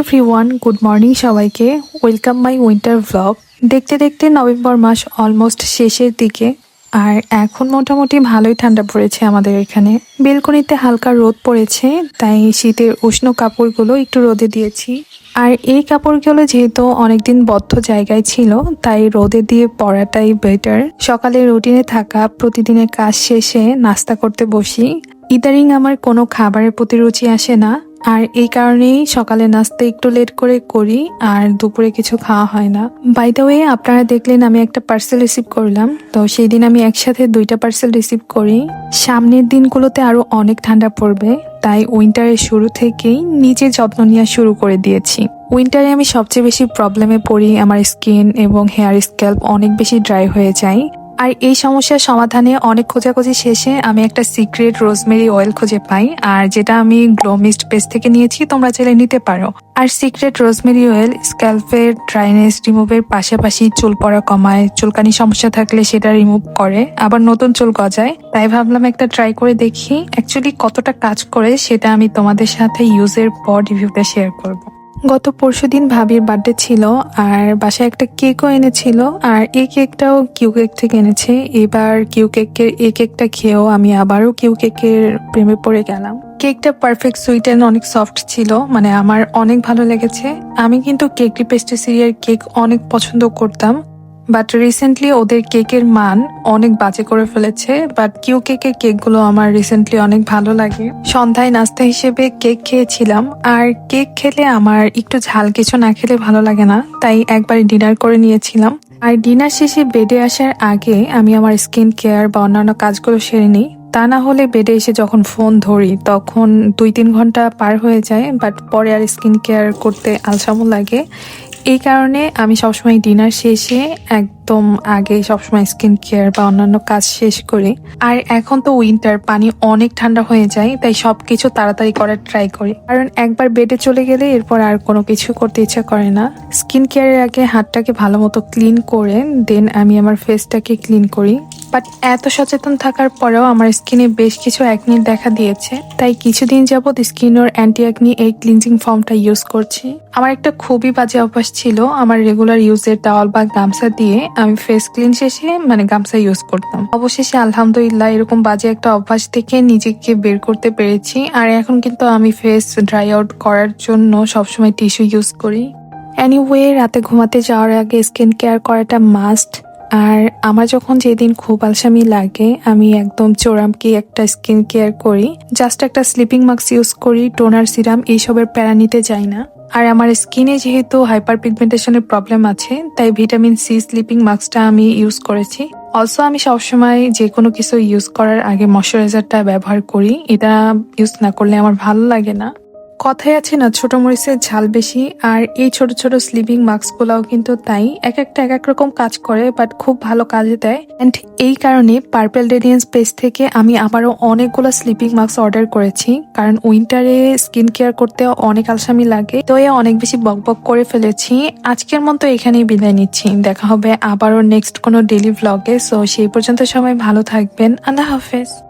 Everyone good morning সবাইকে। Welcome my winter vlog দেখতে দেখতে নভেম্বর মাস অলমোস্ট শেষের দিকে, আর এখন মোটামুটি ভালোই ঠান্ডা পড়েছে আমাদের এখানে। বেলকনিতে হালকা রোদ পড়েছে, তাই শীতের উষ্ণ কাপড়গুলো একটু রোদে দিয়েছি। আর এই কাপড়গুলো যেহেতু অনেকদিন বদ্ধ জায়গায় ছিল, তাই রোদে দিয়ে পরাটাই বেটার সকালে রুটিনে থাকা প্রতিদিনের কাজ শেষে নাস্তা করতে বসি। ইদারিং আমার কোনো খাবারের প্রতি রুচি আসে না আর এই কারণেই সকালে নাস্তা একটু লেট করে করি আর দুপুরে কিছু খাওয়া হয় না। বাই দ্য ওয়ে আপনারা দেখলেন আমি একটা পার্সেল রিসিভ করলাম। তো সেই দিন আমি একসাথে দুইটা পার্সেল রিসিভ করি। সামনের দিনগুলোতে আরও অনেক ঠান্ডা পড়বে, তাই উইন্টারের শুরু থেকেই নিজের যত্ন নেওয়া শুরু করে দিয়েছি। উইন্টারে আমি সবচেয়ে বেশি প্রবলেমে পড়ি, আমার স্কিন এবং হেয়ার স্ক্যাল্প অনেক বেশি ড্রাই হয়ে যায়। আর এই সমস্যার সমাধানে অনেক খোঁজাখুঁজি শেষে আমি একটা সিক্রেট রোজমেরি অয়েল খুঁজে পাই, আর যেটা আমি গ্লোমিস্ট পেজ থেকে নিয়েছি, তোমরা চাইলে নিতে পারো। আর সিক্রেট রোজমেরি অয়েল স্ক্যাল্পের ড্রাইনেস রিমুভের পাশাপাশি চুল পড়া কমায়, চুলকানি সমস্যা থাকলে সেটা রিমুভ করে। আবার নতুন চুল গজায়। তাই ভাবলাম একটা ট্রাই করে দেখি অ্যাকচুয়ালি কতটা কাজ করে, সেটা আমি তোমাদের সাথে ইউজের পর রিভিউটা শেয়ার করব। গত পরশু দিন ভাবির বার্থডে ছিল আর বাসায় একটা কেকও এনেছিল আর এই কেকটাও কিউ কেক থেকে এনেছে। এবার কিউ কেকের এই কেকটা খেয়েও আমি আবারও কিউ কেকের প্রেমে পড়ে গেলাম। কেকটা পারফেক্ট সুইট অ্যান্ড অনেক সফট ছিল মানে আমার অনেক ভালো লেগেছে। আমি কিন্তু কেকটি পেস্টিসিরিয়ার কেক অনেক পছন্দ করতাম। বাট রিসেন্টলি ওদের কেকের মান অনেক বাজে করে ফেলেছে বাট কিউ কেকের কেকগুলো আমার রিসেন্টলি অনেক ভালো লাগে। সন্ধ্যায় নাস্তা হিসেবে কেক খেয়েছিলাম, আর কেক খেলে আমার একটু ঝাল কিছু না খেলে ভালো লাগে না, তাই একবার ডিনার করে নিয়েছিলাম। আর ডিনার শেষে বেডে আসার আগে আমি আমার স্কিন কেয়ার বা অন্যান্য কাজগুলো সেরে নিই। তা না হলে বেডে এসে যখন ফোন ধরি, তখন দুই তিন ঘণ্টা পার হয়ে যায় বাট পরে আর স্কিন কেয়ার করতে আলসামো লাগে। এই কারণে আমি সবসময় ডিনার শেষে একদম আগে সবসময় স্কিন কেয়ার বা অন্যান্য কাজ শেষ করি। আর এখন তো উইন্টার, পানি অনেক ঠান্ডা হয়ে যায়, তাই সব কিছু তাড়াতাড়ি করার ট্রাই করি। কারণ একবার বেডে চলে গেলে এরপর আর কোনো কিছু করতে ইচ্ছা করে না। স্কিন কেয়ারের আগে হাতটাকে ভালো মতো ক্লিন করে, দেন আমি আমার ফেসটাকে ক্লিন করি। বাট এত সচেতন থাকার পরেও আমার স্কিনে বেশ কিছু অ্যাকনি দেখা দিয়েছে। তাই কিছুদিন যাবৎ স্কিনোর অ্যান্টি অ্যাকনি এই ক্লিনজিং ফর্মটা ইউজ করছি। আমার একটা খুবই বাজে অভ্যাস ছিল আমার রেগুলার ইউজের টাওয়াল বা গামছা দিয়ে আমি ফেস ক্লিন শেষে মানে গামছা ইউজ করতাম। অবশেষে আলহামদুলিল্লাহ এরকম বাজে একটা অভ্যাস থেকে নিজেকে বের করতে পেরেছি। আর এখন কিন্তু আমি ফেস ড্রাই আউট করার জন্য সবসময় টিস্যু ইউজ করি। এনিওয়ে রাতে ঘুমাতে যাওয়ার আগে স্কিন কেয়ার করাটা মাস্ট আর আমার যখন যেদিন খুব আলসামি লাগে, আমি একদম চোরামকি একটা স্কিন কেয়ার করি। জাস্ট একটা স্লিপিং মাস্ক ইউজ করি টোনার সিরাম এইসবের প্যারা নিতে যাই না। আর আমার স্কিনে যেহেতু হাইপার পিগমেন্টেশনের প্রবলেম আছে, তাই ভিটামিন সি স্লিপিং মাস্কটা আমি ইউজ করেছি। অলসো আমি সবসময় যে কোনো কিছু ইউজ করার আগে ময়শ্চারাইজারটা ব্যবহার করি। এটা ইউজ না করলে আমার ভালো লাগে না। কথায় আছে না, ছোট মরিচের ঝাল বেশি, আর এই ছোট ছোট স্লিপিং মাস্ক গুলাও কিন্তু তাই এক একটা এক এক রকম কাজ করে বাট খুব ভালো কাজে দেয়। অ্যান্ড এই কারণে পার্পেল রেডিয়েন্স পেজ থেকে আমি আবারও অনেকগুলো স্লিপিং মাস্ক অর্ডার করেছি, কারণ উইন্টারে স্কিন কেয়ার করতে অনেক আলসামি লাগে, তো এ অনেক বেশি বকবক করে ফেলেছি। আজকের মতো এখানেই বিদায় নিচ্ছি। দেখা হবে আবারও নেক্সট কোনো ডেলি ভ্লগে সো সেই পর্যন্ত সবাই ভালো থাকবেন। আল্লাহ হাফেজ।